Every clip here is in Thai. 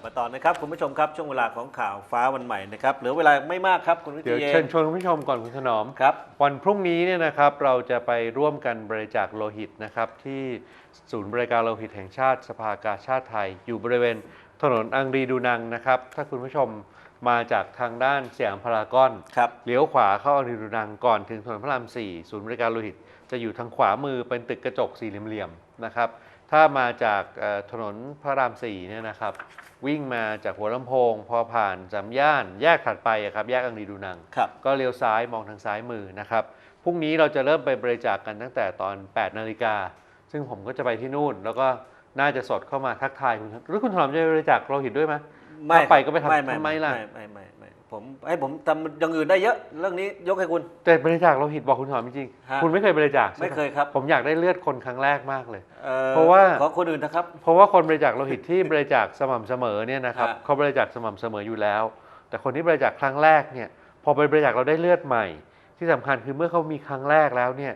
ลับมาตอนนะครับ คุณผู้ชมครับช่วงเวลาของข่าวฟ้าวันใหม่นะครับเหลือเวลาไม่มากครับคุณวิเดี๋ยวทยเชิญชวนคุณผู้ชมก่อนคุณถนอมครับวันพรุ่งนี้เนี่ยนะครับเราจะไปร่วมกันบริจาคโลหิตนะครับที่ศูนย์บริการโลหิตแห่งชาติสภากาชาติไทย อยู่บริเวณถนนอังรีดูนังนะครับถ้าคุณผู้ชมมาจากทางด้านสยามพารากอนครับเลี้ยวขวาเข้าอังรีดูนังก่อนถึงถนนพระราม4ศูนย์บริการโลหิต จะอยู่ทางขวามือเป็นตึกกระจกสี่เหลี่ยมๆนะครับ ถ้ามาจากเอ่อถนนพระราม4เนี่ยนะครับ วิ่งมาจากหัวลำโพง พอผ่านสามย่าน แยกถัดไปอะครับ แยกอังรีดูนังครับก็เลี้ยวซ้ายมองทางซ้ายมือนะครับพรุ่งนี้เราจะเริ่มไปบริจาคกันตั้งแต่ตอน 8 นาฬิกา ซึ่งผมก็จะไปที่นู่น แล้วก็น่าจะสดเข้ามาทักทายคุณหรือคุณถนอมจะบริจาคโลหิตด้วยไหมไม่ถ้าไปก็ไปทำไม่ไม่ทำไมล่ะไม่ไม่ไม่ไม่ ผมให้ผมทำอย่างอื่นได้เยอะ เรื่องนี้ยกให้คุณ แต่บริจาคโลหิตบอกคุณถนอมจริงฮะๆคุณไม่เคยบริจาคใช่หไม่เคยครับผมอยากได้เลือดคนครั้งแรกมากเลย อ่อเพราะว่า ขอคนอื่นนะครับ เพราะว่าคนบริจาคโลหิตที่บริจาคสม่ำเสมอเนี่ยนะครับฮะ เขาบริจาคสม่ำเสมออยู่แล้ว แต่คนที่บริจาคครั้งแรกเนี่ยพอไปบริจาคเราได้เลือดใหม่ ที่สำคัญคือเมื่อเขามีครั้งแรกแล้วเนี่ย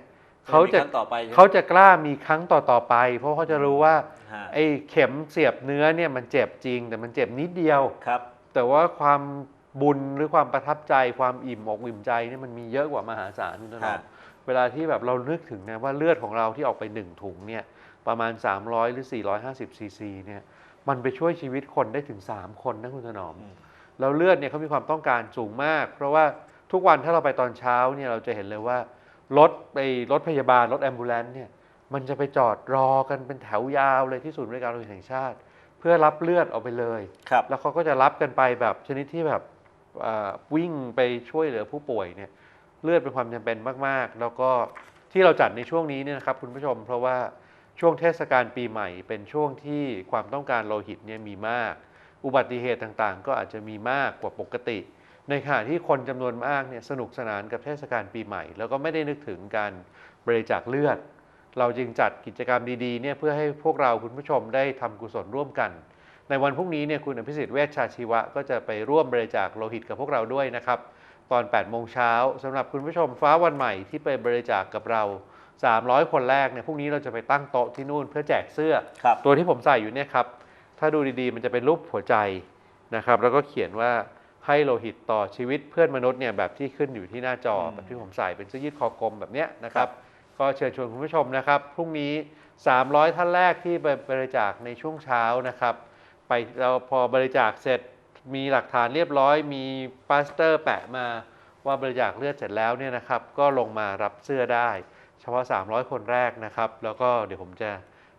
เขาจะมีครั้งต่อไปใช่ไหมเขาจะกล้ามีครั้งต่อๆไป เพราะเขาจะรู้ว่าฮะไอ้เข็มเสียบเนื้อเนี่ยมันเจ็บจริง แต่มันเจ็บนิดเดียว ครับ แต่ว่าความ บุญหรือความประทับใจความอิ่มอกอิ่มใจเนี่ยมันมีเยอะกว่ามหาศาลคุณถนอฮะมเวลาที่แบบเรานึกถึงนะว่าเลือดของเราที่ออกไปหนึ่งถุงเนี่ยประมาณ 300 หรือ 450ซีซีเนี่ยมันไปช่วยชีวิตคนได้ถึง 3 คนนะคุณถนอมอืมแล้วเลือดเนี่ยเขามีความต้องการสูงมาก เพราะว่าทุกวันถ้าเราไปตอนเช้าเนี่ยเราจะเห็นเลยว่ารถไปรถพยาบาลรถแอมบูเลนต์เนี่ยมันจะไปจอดรอกันเป็นแถวยาวเลยที่ศูนย์บริการโลหิตแห่งชาติ เพื่อรับเลือดออกไปเลยครับแล้วเขาก็จะรับกันไปแบบชนิดที่แบบเอ่อ วิ่งไปช่วยเหลือผู้ป่วยเนี่ยเลือดเป็นความจำเป็นมาก ๆ แล้วก็ที่เราจัดในช่วงนี้เนี่ยนะครับคุณผู้ชม เพราะว่าช่วงเทศกาลปีใหม่ เป็นช่วงที่ความต้องการโลหิตเนี่ยมีมาก อุบัติเหตุต่างๆ ก็อาจจะมีมากกว่าปกติ ในขณะที่คนจำนวนมากเนี่ยสนุกสนานกับเทศกาลปีใหม่ แล้วก็ไม่ได้นึกถึงการบริจาคเลือด เราจึงจัดกิจกรรมดีๆเนี่ยเพื่อให้พวกเราคุณผู้ชมได้ทำกุศลร่วมกัน ในวันพรุ่งนี้เนี่ยคุณอภิสิทธิ์เวชชาชีวะก็จะไปร่วมบริจาคโลหิตกับพวกเราด้วยนะครับ ตอน 8 โมงเช้าสำหรับคุณผู้ชมฟ้าวันใหม่ที่ไปบริจาคกับเรา 300 คนแรกเนี่ยพรุ่งนี้เราจะไปตั้งโต๊ะที่นู่นเพื่อแจกเสื้อ ครับตัวที่ผมใส่อยู่เนี่ยครับ ถ้าดูดีๆ มันจะเป็นรูปหัวใจนะครับ แล้วก็เขียนว่าให้โลหิตต่อชีวิตเพื่อนมนุษย์เนี่ยแบบที่ขึ้นอยู่ที่หน้าจออืมแบบที่ผมใส่เป็นเสื้อยืดคอกลมแบบเนี้ยนะครับ ก็เชิญชวนคุณผู้ชมนะครับ พรุ่งนี้ 300 ท่านแรกที่ไปบริจาคในช่วงเช้านะครับ ไปเราพอบริจาคเสร็จมีหลักฐานเรียบร้อย มีปาสเตอร์แปะมาว่าบริจาคเลือดเสร็จแล้วเนี่ยนะครับ ก็ลงมารับเสื้อได้ เฉพาะ 300 คนแรกนะครับ แล้วก็เดี๋ยวผมจะ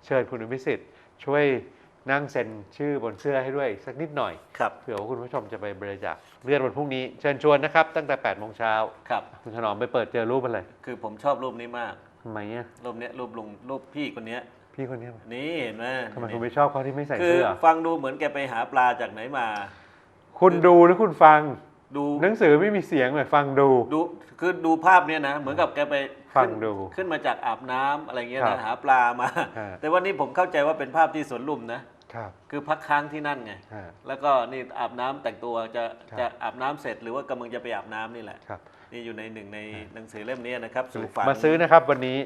เชิญคุณอภิสิทธิ์ช่วยนั่งเซ็นชื่อบนเสื้อให้ด้วยสักนิดหน่อยครับเผื่อว่าคุณผู้ชมจะไปบริจาคเลือดวันพรุ่งนี้เชิญชวนนะครับ ตั้งแต่8โมงเช้าครับคุณถนอมไปเปิดเจอรูปอะไรคือผมชอบรูปนี้มากทำไมเนี่ยรูปเนี้ยรูปลุงรูปพี่คนเนี้ย พี่คนเนี้ยนี่เห็นไหมทำไมคุณไม่ชอบเขาที่ไม่ใส่คือเสื้อ ฟังดูเหมือนแกไปหาปลาจากไหนมา คุณดูหรือคุณฟัง ดูหนังสือไม่มีเสียงเลยฟังดู ดูคือดูภาพเนี้ยนะ เหมือนกับแกไปฟังขึ้นดูขึ้นมาจากอาบน้ำอะไรเงี้ยครันะบหาปลามา ฮะ แต่วันนี้ผมเข้าใจว่าเป็นภาพที่สวนลุมนะ ครับคือพักค้างที่นั่นไง ฮะ แล้วก็นี่อาบน้ำแต่งตัวจะครับ จะอาบน้ำเสร็จหรือว่ากำลังจะไปอาบน้ำนี่แหละ ครับ นี่อยู่ในหนึ่งในหนังสือเล่มนี้นะครับสู่ฝันมาซื้อนะครับวันนี้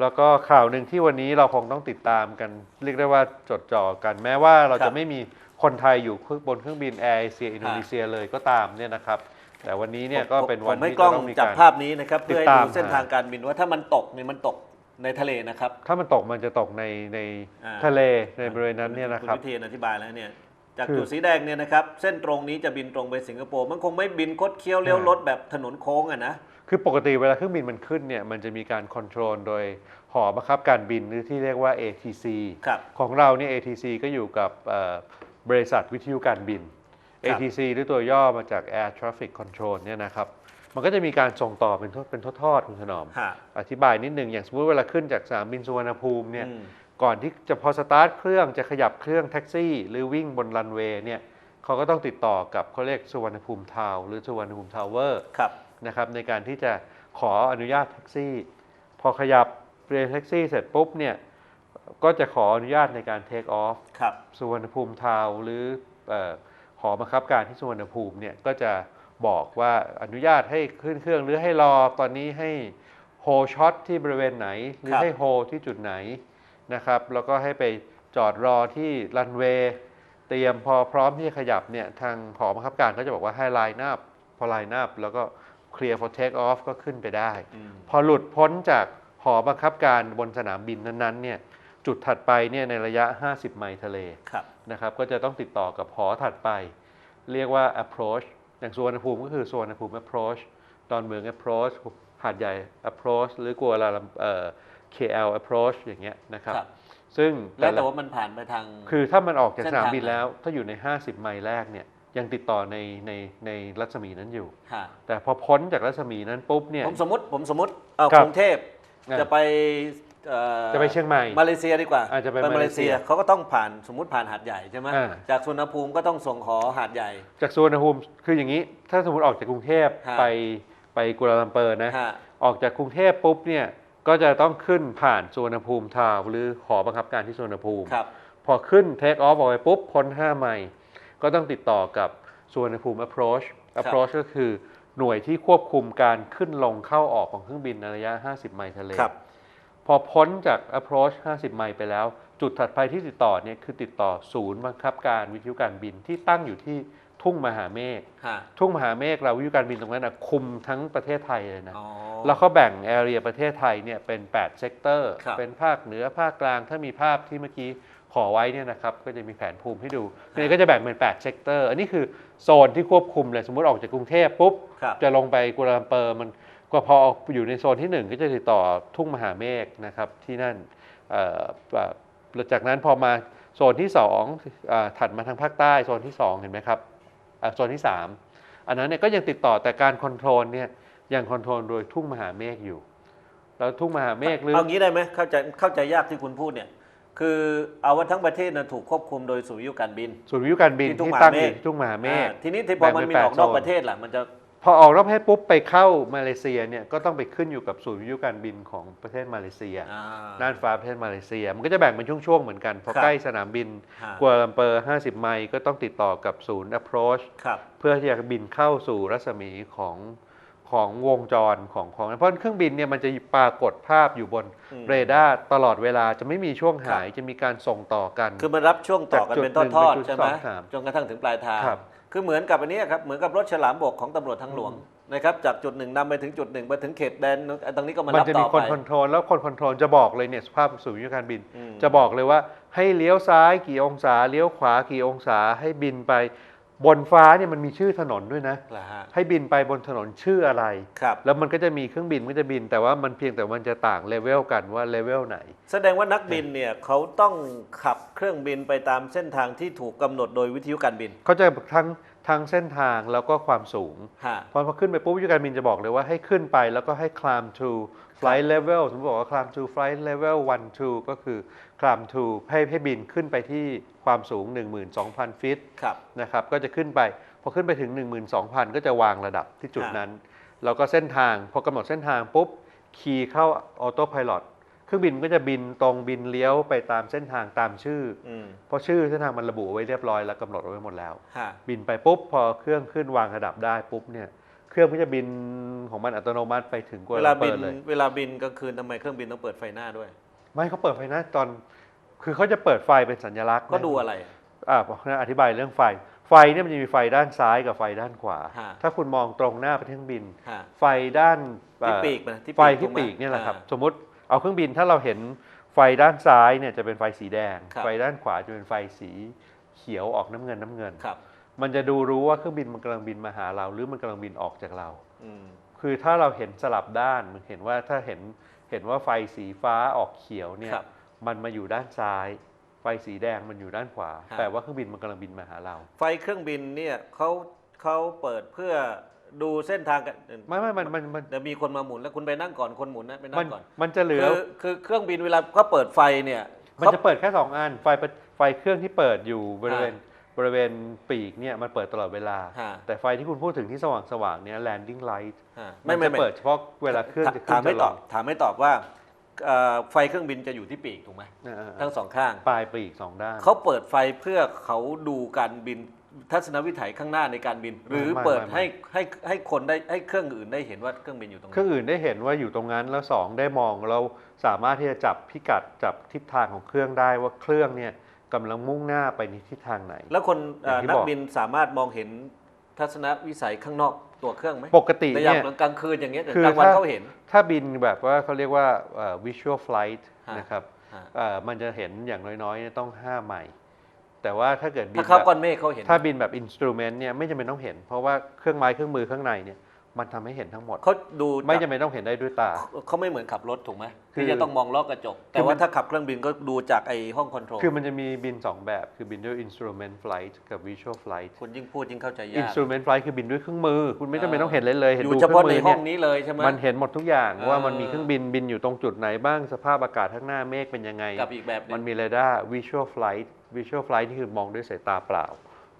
แล้วก็ข่าวหนึ่งที่วันนี้เราคงต้องติดตามกัน เรียกได้ว่าจดจ่อกัน แม้ว่าเราจะไม่มีคนไทยอยู่บนเครื่องบินแอร์เอเชียอินโดนีเซียเลยก็ตามเนี่ยนะครับ แต่วันนี้เนี่ยก็เป็นวันผมให้ที่กล้องจะต้องมีจับการภาพนี้นะครับติดเพื่อให้ตามดูเส้นทางการบินว่าถ้ามันตกเนี่ยมันตกในทะเลนะครับ ถ้ามันตกมันจะตกในในอ่าทะเลในบริเวณนั้นเนี่ยนะครับณวิเทียนอธิบายแล้วเนี่ย จากคือจุดสีแดงเนี่ยนะครับ เส้นตรงนี้จะบินตรงไปสิงคโปร์มันคงไม่บินคดเคี้ยวเลี้ยวอ่ารถแบบถนนโค้งอะนะคือปกติเวลาเครื่องบินมันขึ้นเนี่ยมันจะมีการคอนโทรลโดยหอบังคับการบินหรือที่เรียกว่า ATC ครับของเราเนี่ย ATC ก็อยู่กับเอ่อบริษัทวิทยุการบินครับ ATC หรือตัวย่อมาจาก Air Traffic Control เนี่ยนะครับมันก็จะมีการส่งต่อเป็นทอดเป็นทอดๆคุณถนอมฮะอธิบายนิดหนึ่งอย่างสมมติเวลาขึ้นจากสนามบินสุวรรณภูมิเนี่ยอืม ก่อนที่จะพอสตาร์ทเครื่องจะขยับเครื่องแท็กซี่ หรือวิ่งบนรันเวย์เนี่ยเขาก็ต้องติดต่อกับเขาเรียกสุวรรณภูมิทาวน์หรือสุวรรณภูมิทาวเวอร์ครับนะครับในการที่จะขออนุญาตแท็กซี่ พอขยับเรียนแท็กซี่เสร็จปุ๊บเนี่ยก็จะขออนุญาตในการเทคออฟครับสุวรรณภูมิทาวน์หรือเอ่อหอบังคับการที่สุวรรณภูมิเนี่ยก็จะบอกว่าอนุญาตให้ขึ้นเครื่องหรือให้รอตอนนี้ให้โฮช็อตที่บริเวณไหน หรือครับให้โฮที่จุดไหน นะครับ แล้วก็ให้ไปจอดรอที่รันเวย์เตรียมพอพร้อมที่จะขยับเนี่ยทางหอบังคับการก็จะบอกว่าให้ไลน์นับพอไลน์นับแล้วก็ clear for take off ก็ขึ้นไปได้อืมพอหลุดพ้นจากหอบังคับการบนสนามบินนั้นๆเนี่ยจุดถัดไปเนี่ยในระยะ 50 ไมล์ทะเลครับนะครับก็จะต้องติดต่อกับหอถัดไป เรียกว่า approach อย่างสุวรรณภูมิก็คือสุวรรณภูมิ approach ดอนเมือง approach หาดใหญ่ approach หรือกัวลาลัมเอ่อ KL approach อย่างเงี้ยนะครับ ครับ ซึ่งแล้วแต่ละว่ามันผ่านไปทาง คือถ้ามันออกจากเส้สนทางนามบินไหนแล้ว ถ้าอยู่ใน 50 ไมล์แรกเนี่ยยังติดต่อในในในรัศมีนั้นอยู่ฮะแต่พอพ้นจากรัศมีนั้นปุ๊บเนี่ย ผมสมมติผมสมมติเอาครับกรุงเทพอ่าจะไปเอ่อจะไปเชียงใหม่มาเลเซียดีกว่าอ่าจะไปมาเลมาเลเซีเซียยเขาก็ต้องผ่านสมมติผ่านหาดใหญ่ใช่ไหมอ่า จากสุวรรณภูมิก็ต้องส่งหอหาดใหญ่ จากสุวรรณภูมิคืออย่างนี้ ถ้าสมมติออกจากกรุงเทพฮะ ไปไปกัวลาลัมเปอร์นะ ฮะ ออกจากกรุงเทพปุ๊บเนี่ย ก็จะต้องขึ้นผ่านสุวรรณภูมิทาวน์หรือหอบังคับการที่สุวรรณภูมิ ครับ พอขึ้นเทคออฟออกไปปุ๊บพ้น5ไมล์ก็ต้องติดต่อกับสุวรรณภูมิ approach approach ก็คือหน่วยที่ควบคุมการขึ้นลงเข้าออกของเครื่องบินในระยะ 50 ไมล์ทะเล ครับ พอพ้นจาก approach 50 ไมล์ไปแล้ว จุดถัดไปที่ติดต่อเนี่ยคือติดต่อศูนย์บังคับการวิทยุการบินที่ตั้งอยู่ที่ ทุ่งมหาเมฆฮะทุ่งมหาเมฆเราวิทยุการบินตรงนั้นนะคุมทั้งประเทศไทยเลยนะอ๋อแล้วเขาแบ่งแอเรียประเทศไทยเนี่ยเป็น8เซกเตอร์ครับเป็นภาคเหนือภาคกลางถ้ามีภาพที่เมื่อกี้ขอไว้เนี่ยนะครับก็จะมีแผนภูมิให้ดูนี่ก็จะแบ่งเป็น8เซกเตอร์อันนี้คือโซนที่ควบคุมเลยสมมติออกจากกรุงเทพปุ๊บครับจะลงไปกัวลาลัมเปอร์มันก็พออยู่ในโซนที่ 1 ก็จะติดต่อทุ่งมหาเมฆนะครับที่นั่นเอ่อแบบจากนั้นพอมาโซนที่2อ่าถัดมาทางภาคใต้โซนที่ 2 เห็นไหมครับอ่า โซนที่ 3 อันนั้นเนี่ยก็ยังติดต่อแต่การคอนโทรลเนี่ยยังคอนโทรลโดยทุ่งมหาเมฆอยู่ แล้วทุ่งมหาเมฆหรือเอางี้ได้ไหมเข้าใจเข้าใจยากที่คุณพูดเนี่ยคือเอาว่าทั้งประเทศนะถูกควบคุมโดยศูนย์วิทยุการบินศูนย์วิทยุการบินที่ทุ่งที่มหาตั้งเมอฆยู่ที่ทุ่งมหาเมฆอ่าทีนี้ที่พอมันมีแบ่องอกเป็นนอกแปดโซนประเทศล่ะมันจะ พอออกนอกประเทศปุ๊บไปเข้ามาเลเซียเนี่ยก็ต้องไปขึ้นอยู่กับศูนย์วิทยุการบินของประเทศมาเลเซียอ่าน่านฟ้าประเทศมาเลเซีย มันก็จะแบ่งเป็นช่วงๆเหมือนกันพอครับใกล้สนามบินฮะกัวลาลัมเปอร์ 50 ไมล์ก็ต้องติดต่อกับศูนย์ approach ครับเพื่อที่จะบินเข้าสู่รัศมีของของวงจรของของเพราะเครื่องบินเนี่ยมันจะปรากฏภาพอยู่บนอืมเรดาร์ตลอดเวลาจะไม่มีช่วงหายจะมีการส่งต่อกัน คือมันรับช่วงต่อกันจากจุดเป็นหนึ่งทอดเป็นจุดๆใช่ไหมสองสามจนกระทั่งถึงปลายทาง ครับคือเหมือนกับอันนี้ครับ เหมือนกับรถฉลามบกของตำรวจทางหลวงนะครับ จากจุดหนึ่งนำไปถึงจุดหนึ่งไปถึงเขตแดนตรงนี้ก็มามันรับจะต่มีอคนไป คอนโทรลแล้วคนคอนโทรลจะบอกเลยเนี่ยสภาพศูนย์วิทยุการบิน อืม จะบอกเลยว่าให้เลี้ยวซ้ายกี่องศาเลี้ยวขวากี่องศาให้บินไป บนฟ้าเนี่ยมันมีชื่อถนนด้วยนะ เหรอฮะให้บินไปบนถนนชื่ออะไร ครับ แล้วมันก็จะมีเครื่องบินมันก็จะบิน แต่ว่ามันเพียงแต่มันจะต่างเลเวลกันว่าเลเวลไหน แสดงว่านักบินเนี่ยเขาต้องขับเครื่องบินไปตามเส้นทางที่ถูกกำหนดโดยวิทยุการบิน เขาจะทั้ง ทั้งเส้นทางแล้วก็ความสูงฮะพอพอขึ้นไปปุ๊บวิทยุการบินจะบอกเลยว่าให้ขึ้นไปแล้วก็ให้ climb to flight level สมมติบอกว่า climb to flight level 1 2 ก็คือ climb to ให้ให้บินขึ้นไปที่ความสูง 12,000 ฟิตครับนะครับก็จะขึ้นไป พอขึ้นไปถึง 12,000 ก็จะวางระดับที่จุดนั้น แล้วก็เส้นทาง พอกำหนดเส้นทางปุ๊บ คีย์เข้าออโต้พ l o t เครื่องบินก็จะบินตรงบินเลี้ยวไปตามเส้นทางตามชื่ออืมเพราะชื่อเส้นทางมันระบุไว้เรียบร้อยแล้วกำหนดเอาไว้หมดแล้วฮะบินไปปุ๊บพอเครื่องขึ้นวางระดับได้ปุ๊บเนี่ยเครื่องก็จะบินของมันอัตโนมัติไปถึงกัวเวลาลาลัมเปบิอนร์เลยเวลาบินกลางคืนทำไมเครื่องบินต้องเปิดไฟหน้าด้วย ไม่เขาเปิดไฟหน้าตอน คือเขาจะเปิดไฟเป็นสัญลักษณ์ก็นดูอะไรอ่าผมอธิบายเรื่องไฟไฟเนี่ยมันจะมีไฟด้านซ้ายกับไฟด้านขวาฮะถ้าคุณมองตรงหน้าไปที่เครื่องบินฮะไฟด้านที่เอ่อปีกมันที่ไฟปีที่ถูกไหมปีกเนี่ยแหละครับอ่าสมมติ เอาเครื่องบินถ้าเราเห็นไฟด้านซ้ายเนี่ยจะเป็นไฟสีแดงครับไฟด้านขวาจะเป็นไฟสีเขียวออกน้ำเงินน้ำเงินครับมันจะดูรู้ว่าเครื่องบินมันกำลังบินมาหาเรา หรือมันกำลังบินออกจากเราอืมคือถ้าเราเห็นสลับด้านมันเห็นว่าถ้าเห็นเห็นว่าไฟสีฟ้าออกเขียวเนี่ยครับมันมาอยู่ด้านซ้าย ไฟสีแดงมันอยู่ด้านขวาครับแปลว่าเครื่องบินมันกำลังบินมาหาเรา ไฟเครื่องบินเนี่ยเขาเขาเปิดเพื่อ ดูเส้นทางกันไม่ไม่มันมันมันเดี๋ยวมีคนมาหมุนแล้วคุณไปนั่งก่อนคนหมุนนะไปนั่มันงก่อนมันจะเหลือคือคือเครื่องบินเวลาเขาเปิดไฟเนี่ยมันจะเปิดแค่สองอันไฟประไฟเครื่องที่เปิดอยู่บริเวณบริเวณปีกเนี่ยมันเปิดตลอดเวลาฮะแต่ไฟที่คุณพูดถึงที่สว่างสว่างๆเนี่ย landing light ฮะมันไม่ไม่จะไม่เปิดเฉพาะเวลาเครื่องจะขึ้ถามนไม่จะตลอบงถามไม่ตอบว่าเอ่อไฟเครื่องบินจะอยู่ที่ปีกถูกไหมอ่าทั้งสองข้างปลายปีกสองด้านเขาเปิดไฟเพื่อเขาดูการบิน ทัศนวิถัยข้างหน้าในการบิน หรือไม่เปิดไม่ ให้ให้ให้คนได้ให้เครื่องอื่นได้เห็นว่าเครื่องบินอยู่ตรงเครื่นั้อนงอื่นได้เห็นว่าอยู่ตรงนั้นแล้วสองได้มองเราสามารถที่จะจับพิกัดจับทิศทางของเครื่องได้ว่าเครื่องเนี่ยกำลังมุ่งหน้าไปในทิศทางไหน แล้วคนเอ่ออย่างที่นักบอก บินสามารถมองเห็นทัศนวิสัยข้างนอกตัวเครื่องไหมปกติในยามเนี่ย กลางคืนอย่างเงี้ยแต่คือกลางวันถ้า เขาเห็น ถ้าบินแบบว่าเขาเรียกว่าเอ่อ visual flight ฮะนะครับฮะ เอ่อมันจะเห็นอย่างน้อยๆเนี่ยต้อง 5 ไมล์ แต่ว่าถ้าเกิดบิถ้านเข้าแบบก้อนเมฆเขาเห็นถ้าบินแบบ instrument เนี่ยไม่จำเป็นต้องเห็น เพราะว่าเครื่องไม้เครื่องมือข้างในเนี่ยมันทำให้เห็นทั้งหมดเขาดูไม่จากจำเป็นต้องเห็นได้ด้วยตาเขาไม่เหมือนขับรถถูกไหมคือที่จะต้องมองลอกกระจก แต่คือมันว่าถ้าขับเครื่องบินก็ดูจากไอ้ห้องคอนโทรลคือมันจะมีบิน 2 แบบ คือบินด้วย instrument flight กับ visual flight คุณยิ่งพูดยิ่งเข้าใจยาก instrument flight คือบินด้วยเครื่องมือ คุณไม่จำเป็นเออต้องเห็นเลยเลยเห็นอยู่ดูเฉเครื่พาะองในมือห้เนี่องยนี้เลยใช่ไหมมันเห็นหมดทุกอย่างเออว่ามันมีเครื่องบินบินอยู่ตรงจุดไหนบ้างสภาพอากาศข้างหน้าเมฆเป็นยังไงกับอีกแบบหนึมันงมีเรดาร์ visual flight visual flight นี่คือมองด้วยสายตาเปล่า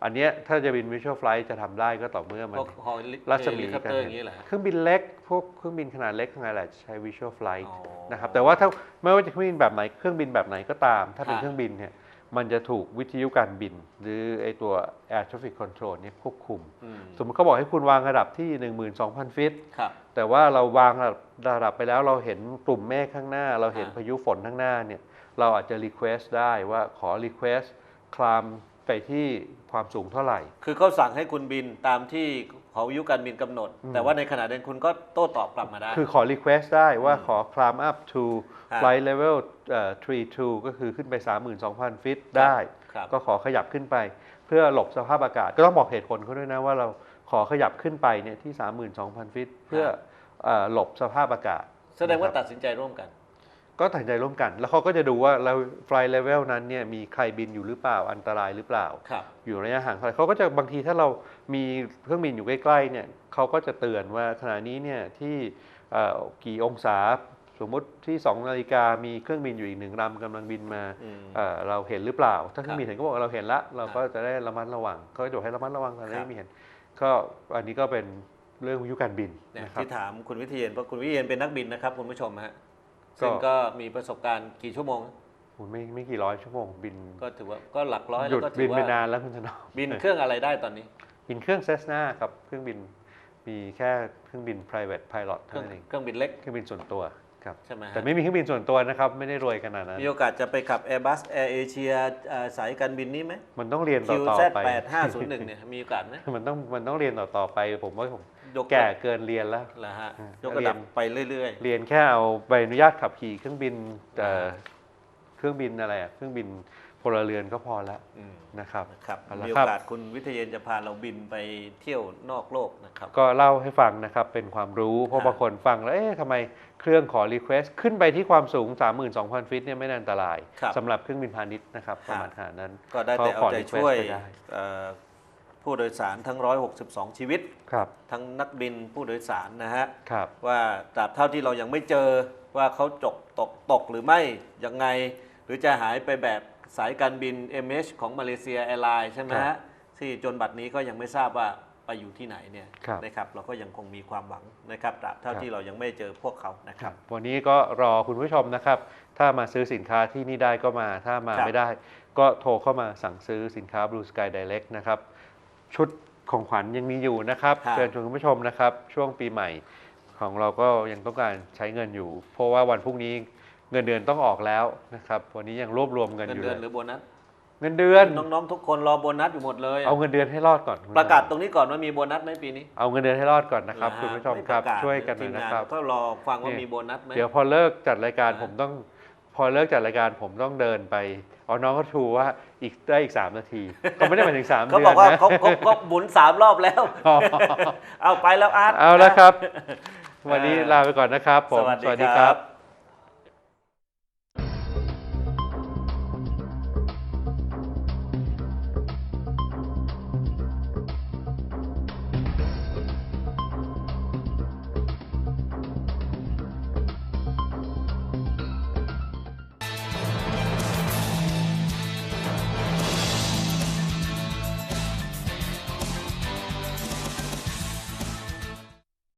อันเนี้ยถ้าจะบิน visual flight จะทำได้ก็ต่อเมื่อมัน พวกฮอลิรัศมีเฮลิคอปกันเตอร์อเห็นย่างนี้แหละเครื่องบินเล็ก พวกเครื่องบินขนาดเล็กทั้งหลายแหละใช้ visual flight อ๋อนะครับ แต่ว่าถ้าไม่ว่าจะเครื่องบินแบบไหน เครื่องบินแบบไหนก็ตาม ถ้าเป็นฮะเครื่องบินเนี่ย มันจะถูกวิทยุการบิน หรือไอตัว air traffic control เนี่ยควบคุม อืมสมมติเขาบอกให้คุณวางระดับที่ 12,000 ฟิต ครับ แต่ว่าเราวางระดับระดับไปแล้วเราเห็นกลุ่มเมฆข้างหน้า เราเห็นฮะพายุฝนข้างหน้าเนี่ย เราอาจจะ request ได้ว่าขอ request คลามไปที่ความสูงเท่าไหร่ คือเขาสั่งให้คุณบินตามที่เขายุการบินกำหนดอืมแต่ว่าในขณะเดียวกันคุณก็โต้ตอบกลับมาได้ คือขอ request ได้ว่าอืมขอ climb up to ฮะ flight level เอ่อ32 ก็คือขึ้นไป 32,000 ฟิตได้ ครับ ก็ขอขยับขึ้นไป เพื่อหลบสภาพอากาศ ก็ต้องบอกเหตุผลเขาด้วยนะว่าเราขอขยับขึ้นไปเนี่ยที่ 32,000 ฟิต เพื่อเอ่อหลบสภาพอากาศแสดงว่านะครับตัดสินใจร่วมกัน ก็ตัดสินใจร่วมกัน แล้วเขาก็จะดูว่าเรา flight level นั้นเนี่ยมีใครบินอยู่หรือเปล่าอันตรายหรือเปล่า ครับ อยู่ระยะห่างเท่าไหร่เขาก็จะบางทีถ้าเรามีเครื่องบินอยู่ใกล้ๆเนี่ยเขาก็จะเตือนว่าขณะนี้เนี่ยที่เอ่อกี่องศาสมมุติที่2นาฬิกามีเครื่องบินอยู่อีกหนึ่งลำกำลังบินมาอืม เอ่อเราเห็นหรือเปล่า ถ้าเครื่อครังบบินเห็นก็บอกว่าเราเห็นละเราก็จะได้ระมัดระวังเขาจะบอกให้ระมัดระวังตอนครันี้บไม่เห็นก็อันนี้ก็เป็นเรื่องวิทยุการบินเนี่ยนะครับ ที่ถามคุณวิเทียนเพราะคุณวิเทียนเป็นนักบินนะครับคุณผู้ชมฮะก็ ซึ่งก็มีประสบการณ์กี่ชั่วโมง คุณไม่ไม่กี่ร้อยชั่วโมงบินก็ถือว่าก็หลักร้อยหแล้ยุวดก็ถืบิอนไปว่านานแล้วคุณธนอมบินเครื่องอะไรได้ตอนนี้ บินเครื่องเซสนาครับเครื่องบินมีแค่เครื่องบิน private pilot เคเท่ารื่องนั้นเองเครื่องบินเล็กเครื่องบินส่วนตัวครับใช่ไหมฮะ แต่ไม่มีเครื่องบินส่วนตัวนะครับ ไม่ได้รวยขนาดนั้น มีโอกาสจะไปขับ Airbus Air Asia เอ่อสายการบินนี้ไหม มันต้องเรียนต่อต่อ QZ ไป 8501เนี่ยมีโอกาสไหม มันต้องมันต้องเรียนต่อต่อไป ผมว่าผม ยกแก่เกินเรียนแล้วเหรอฮะอืมยกระดับเรียนไปเรื่อย เรียนแค่เอาใบอนุญาตขับขี่เครื่องบินเอ่อเครื่องบินอะไรอะเครื่องบินพลเรือนก็พอแล้วๆอืม นะครับนะครับเอาละมีโอครับกาสคุณวิทยเยนจะพาเราบินไปเที่ยวนอกโลกนะครับ ก็เล่าให้ฟังนะครับเป็นความรู้เพราะฮะบางคนฟังแล้วเอ๊ะทำไมเครื่องขอรีเควสขึ้นไปที่ความสูง 32,000 ฟิตเนี่ยไม่น่าอันตรายครับ สำหรับเครื่องบินพาณิชย์นะครับประมาณฮะขนาดนั้นก็ได้แต่ก็ขเอาอใจ request ช่วยไปได้เอ่อ ผู้โดยสารทั้ง 162 ชีวิต ครับ ทั้งนักบินผู้โดยสารนะฮะ ครับ ว่าตราบเท่าที่เรายังไม่เจอว่าเขาจกตกตกหรือไม่ยังไง หรือจะหายไปแบบสายการบิน MH ของมาเลเซียแอร์ไลน์ใช่ไหมครัฮะบที่จนบัดนี้ก็ยังไม่ทราบว่าไปอยู่ที่ไหนเนี่ยครับนะครับ เราก็ยังคงมีความหวังนะครับตราบเท่าครับ ที่เรายังไม่เจอพวกเขานะคครัรับ บ วันนี้ก็รอคุณผู้ชมนะครับ ถ้ามาซื้อสินค้าที่นี่ได้ก็มา ถ้ามาครับ ไม่ได้ ก็โทรเข้ามาสั่งซื้อสินค้า Blue Sky Direct นะครับ ชุดของขวัญยังมีอยู่นะครับครับ เชิญชวนคุณผู้ชมนะครับ ช่วงปีใหม่ของเราก็ยังต้องการใช้เงินอยู่ เพราะว่าวันพรุ่งนี้เงินเดือนต้องออกแล้วนะครับวันนี้ยังรวบรวมเงินเงิอนยู่เดือนหเลรืยอโบนัสเงินเดือน น้องๆทุกคนรอโบนัสอยู่หมดเลย เอาเงินเดือนให้รอดก่อนคุณประกาศตรงนี้ก่อนว่ามีโบนัสไหมปีนี้เอาเงินเดือนให้รอดก่อนนะครับนะฮะคุณผู้ชมไครับประาศช่วยกันหน่อยทีมนะงาครับก็รอฟังว่านี่มีโบนัสไหม เดี๋ยวพอเลิกจัดรายการอ่า ผมต้อง พอเลิกจัดรายการผมต้องเดินไปอ๋อน้องก็ทูว่า อีกได้อีก 3 นาที ก็ไม่ได้หมายถึง3เขาเดืบออนกว่านะเขาเขาเขาหมุนสามรอบแล้ว อ๋อเอาไปแล้วอาร์ต เอาแล้วครับ วันนี้ลาไปก่อนนะครับผม สวัสดีครับ